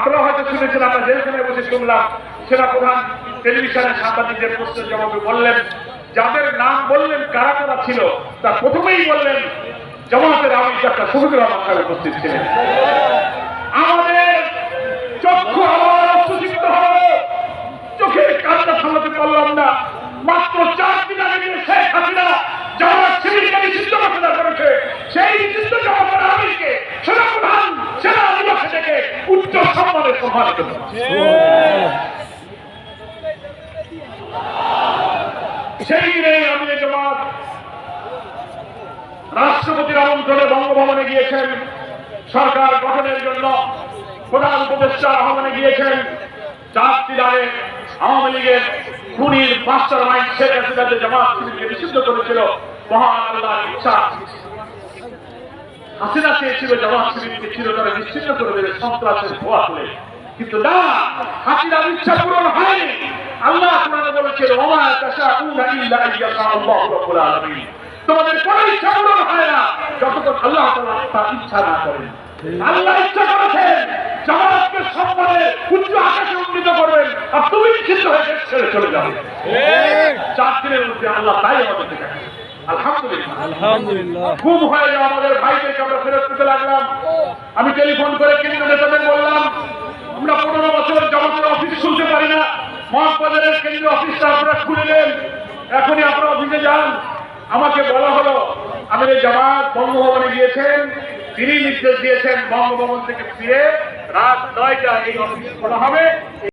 আপনারা হয়তো শুনেছেন, আমরা জেলখানায় বসে শুনলাম, সেনা প্রধান টেলিভিশনের সাংবাদিকদের প্রশ্নের জবাবে বললেন, যাদের নাম বললেন, কারা কারা ছিল তার প্রথমেই বললেন জামাতের আমির ডাক্তার শহীদুর রহমান উপস্থিত ছিলেন। আমাদের চক্ষু আবার সুচিত্ত হলো চোখের কান্না থামাতে পারলাম না। মাত্র চার দিন আগে শেখ হাসিনা জামাত শিবিরকে নিষিদ্ধ ঘোষণা করেছে। সেই নিষিদ্ধ জামাতের আমিরকে সেনা প্রধান সেনা দিবসে থেকে উচ্চ দিনে আমি জামাত রাষ্ট্রপতির আমন্ত্রণে বঙ্গভবনে গিয়েছেন। সরকার গঠনের জন্য প্রধান উপদেষ্টার আহ্বানে গিয়েছেন। চারটি দ্বারে আওয়ামী লীগের খুনির মাস্টার মাইন্ড শেখ হাসিনা যে জামাত নিষিদ্ধ করেছিল মহান আল্লাহর ইচ্ছা। হাসিনা চেয়েছিল জামাত শিবিরকে চিরতরে নিশ্চিন্ন করে দেবে সন্ত্রাসের ধোয়া তুলে। কিন্তু না হাসিনার ইচ্ছা পূরণ হয়নি। আল্লাহ কোরআনে বলেছেন ওমা তাশাউনা ইল্লা আল্লাহু রাব্বুল আলামিন। তোমাদের কোনো ইচ্ছা পূরণ হয় না যতক্ষণ আল্লাহ তাআলা তার ইচ্ছা না করেন। আল্লাহ ইচ্ছা করেছেন জামাতকে সম্মানে উচ্চ আকাশে উন্নীত করবেন আর তুমি নিষিদ্ধ হয়ে ছেড়ে চলে যাবে। চার দিনের মধ্যে আল্লাহ তাই আমাদের দেখায় আলহামদুলিল্লাহ। আলহামদুলিল্লাহ। খুব হয়ে আমাদের ভাইদেরকে আমরা ফেরত দিতে লাগলাম। আমি টেলিফোন করে কেন্দ্র নেতাদের বললাম আমরা পনেরো বছর জামাতের অফিস খুলতে পারি না। মহাবাজারের কেন্দ্রীয় অফিসটা আপনারা খুলে নেন। এখনই আপনারা অফিসে যান। আমাকে বলা হলো আমাদের জামাত বঙ্গভবনে গিয়েছেন। তিনি নির্দেশ দিয়েছেন বঙ্গভবন থেকে ফিরে। রাত নয়টা এই অফিস খোলা হবে।